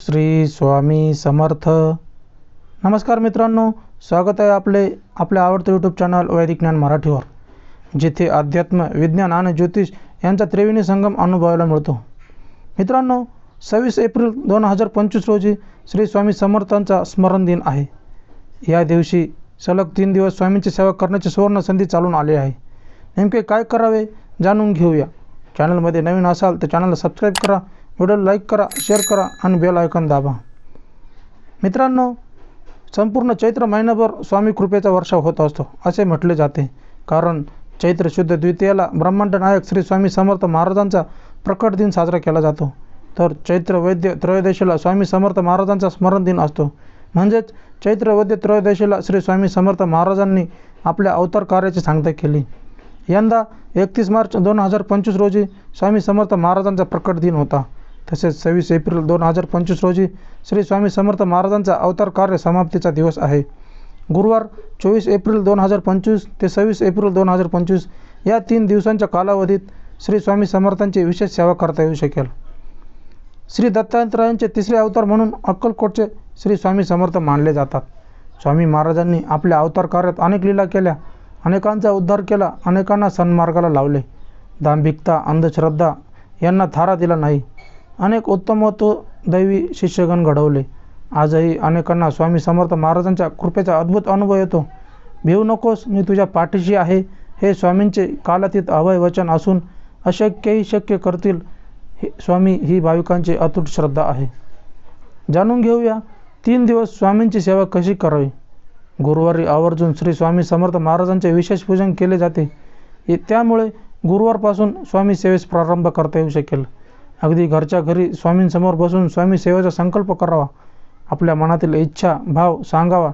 श्री स्वामी समर्थ. नमस्कार मित्रांनो स्वागत आहे आपले आपल्या आवडतं यूट्यूब चॅनल वैदिक ज्ञान मराठीवर जिथे अध्यात्म विज्ञान आणि ज्योतिष यांचा त्रिवेणी संगम अनुभवायला मिळतो. मित्रांनो सव्वीस एप्रिल दोन हजार पंचवीस रोजी श्री स्वामी समर्थांचा स्मरण दिन आहे. या दिवशी सलग तीन दिवस स्वामींची सेवा करण्याची सुवर्ण संधी चालून आली आहे. नेमके काय करावे जाणून घेऊया. चॅनलमध्ये नवीन असाल तर चॅनलला सबस्क्राईब करा. व्हिडिओ लाईक करा शेअर करा आणि बेल आयकॉन दाबा. मित्रांनो संपूर्ण चैत्र महिनाभर स्वामी कृपेचा वर्षाव होत असतो असे म्हटले जाते. कारण चैत्र शुद्ध द्वितीयाला ब्रह्मांड नायक श्री स्वामी समर्थ महाराजांचा प्रकट दिन साजरा केला जातो. तर चैत्र वैद्य त्रयोदशीला स्वामी समर्थ महाराजांचा स्मरण दिन असतो. म्हणजेच चैत्र वैद्य त्रयोदशीला श्री स्वामी समर्थ महाराजांनी आपल्या अवतार कार्याची सांगता केली. यंदा एकतीस मार्च दोन हजार पंचवीस रोजी स्वामी समर्थ महाराजांचा प्रकट दिन होता. तसेच सव्वीस एप्रिल दोन हजार पंचवीस रोजी श्री स्वामी समर्थ महाराजांचा अवतार कार्य समाप्तीचा दिवस आहे. गुरुवार चोवीस एप्रिल दोन हजार पंचवीस ते सव्वीस एप्रिल दोन हजार पंचवीस या तीन दिवसांच्या कालावधीत श्री स्वामी समर्थांची विशेष सेवा करता येऊ शकेल. श्री दत्तात्रयांचे तिसरे अवतार म्हणून अक्कलकोटचे श्री स्वामी समर्थ मानले जातात. स्वामी महाराजांनी आपल्या अवतार कार्यात अनेक लीला केल्या अनेकांचा उद्धार केला अनेकांना सन्मार्गाला लावले. दांभिकता अंधश्रद्धा यांना थारा दिला नाही. अनेक उत्तमत्व दैवी शिष्यगण घडवले. आजही अनेकांना स्वामी समर्थ महाराजांच्या कृपेचा अद्भुत अनुभव येतो. भिवू नकोस मी तुझ्या पाठीशी आहे. हे स्वामींचे कालातीत अभय वचन असून अशक्यही शक्य करतील हे स्वामी ही भाविकांची अतूट श्रद्धा आहे. जाणून घेऊया तीन दिवस स्वामींची सेवा कशी करावी? गुरुवारी आवर्जून श्री स्वामी समर्थ महाराजांचे विशेष पूजन केले जाते. हे- त्यामुळे गुरुवारपासून स्वामी सेवेस प्रारंभ करता येऊ शकेल. अगदी घरच्या घरी स्वामींसमोर बसून स्वामी सेवेचा संकल्प करावा. आपल्या मनातील इच्छा भाव सांगावा.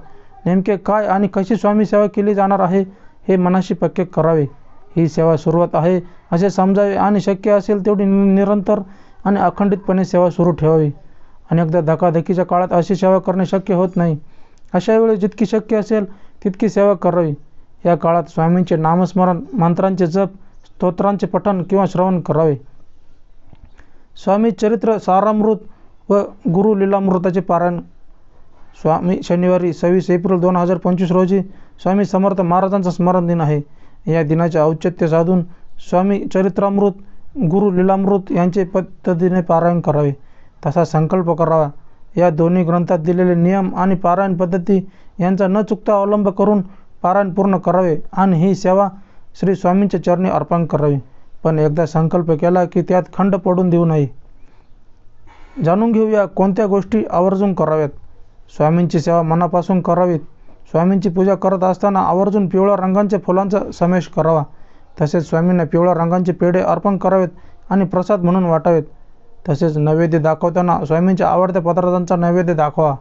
नेमके काय आणि कशी स्वामी सेवा केली जाणार आहे हे मनाशी पक्के करावे. ही सेवा सुरुवात आहे असे समजावे आणि शक्य असेल तेवढी निरंतर आणि अखंडितपणे सेवा सुरू ठेवावी. अनेकदा धकाधकीच्या काळात अशी सेवा करणे शक्य होत नाही. अशा वेळी जितकी शक्य असेल तितकी सेवा करावी. या काळात स्वामींचे नामस्मरण मंत्रांचे जप स्तोत्रांचे पठण किंवा श्रवण करावे. स्वामी चरित्र सारामृत व गुरु लीलामृताचे पारायण. स्वामी शनिवारी सव्वीस एप्रिल दोन हजार पंचवीस रोजी स्वामी समर्थ महाराजांचा स्मरण दिन आहे. या दिनाचे औचित्य साधून स्वामी चरित्रामृत गुरु लीलामृत यांचे पद्धतीने पारायण करावे. तसा संकल्प करावा. या दोन्ही ग्रंथात दिलेले नियम आणि पारायण पद्धती यांचा न चुकता अवलंब करून पारायण पूर्ण करावे आणि ही सेवा श्री स्वामींच्या चरणी अर्पण करावी. पण एकदा संकल्प केला की त्यात खंड पडून देऊ नये. जाणून घेऊया कोणत्या गोष्टी आवर्जून कराव्यात. स्वामींची सेवा मनापासून करावीत. स्वामींची पूजा करत असताना आवर्जून पिवळ्या रंगांच्या फुलांचा समावेश करावा. तसेच स्वामींना पिवळ्या रंगांचे पेढे अर्पण करावेत आणि प्रसाद म्हणून वाटावेत. तसेच नैवेद्य दाखवताना स्वामींच्या आवडत्या पदार्थांचा नैवेद्य दाखवा.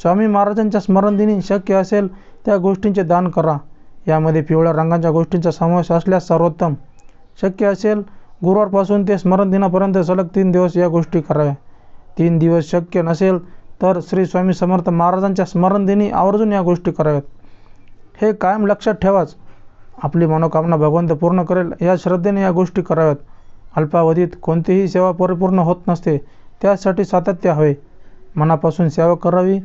स्वामी महाराजांच्या स्मरणदिनी शक्य असेल त्या गोष्टींचे दान करा. यामध्ये पिवळ्या रंगांच्या गोष्टींचा समावेश असल्यास सर्वोत्तम. शक्य असेल गुरुवारपासून ते स्मरणदिनापर्यंत सलग तीन दिवस या गोष्टी कराव्या. तीन दिवस शक्य नसेल तर श्री स्वामी समर्थ महाराजांच्या स्मरणदिनी आवर्जून या गोष्टी कराव्यात. हे कायम लक्षात ठेवाच. आपली मनोकामना भगवंत पूर्ण करेल या श्रद्धेने या गोष्टी कराव्यात. अल्पावधीत कोणतीही सेवा परिपूर्ण होत नसते त्यासाठी सातत्य हवे. मनापासून सेवा करावी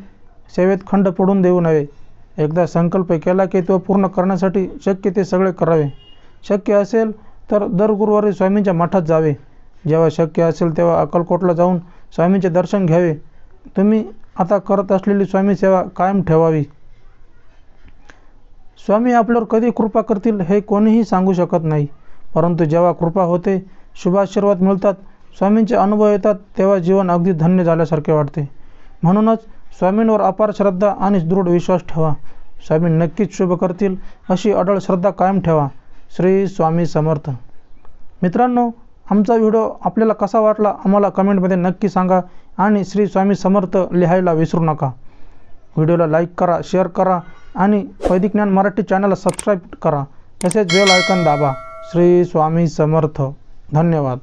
सेवेत खंड पडून देऊ नये. एकदा संकल्प केला की तो पूर्ण करण्यासाठी शक्य ते सगळे करावे. शक्य असेल तर दर गुरुवारी स्वामींच्या मठात जावे. जेव्हा शक्य असेल तेव्हा अक्कलकोटला जाऊन स्वामींचे दर्शन घ्यावे. तुम्ही आता करत असलेली स्वामी सेवा कायम ठेवावी. स्वामी आपल्यावर कधी कृपा करतील हे कोणीही सांगू शकत नाही. परंतु जेव्हा कृपा होते शुभाशीर्वाद मिळतात स्वामींचे अनुभव येतात तेव्हा जीवन अगदी धन्य झाल्यासारखे वाटते. म्हणूनच स्वामींवर अपार श्रद्धा आणि दृढ विश्वास ठेवा. स्वामी नक्कीच शुभ करतील अशी अडळ श्रद्धा कायम ठेवा. श्री स्वामी समर्थ. मित्रांनो आमचा व्हिडिओ आपल्याला कसा वाटला आम्हाला कमेंटमध्ये नक्की सांगा आणि श्री स्वामी समर्थ लिहायला विसरू नका. व्हिडिओला लाईक करा शेअर करा आणि वैदिक ज्ञान मराठी चॅनलला सबस्क्राईब करा. तसेच बेल आयकन दाबा. श्री स्वामी समर्थ. धन्यवाद.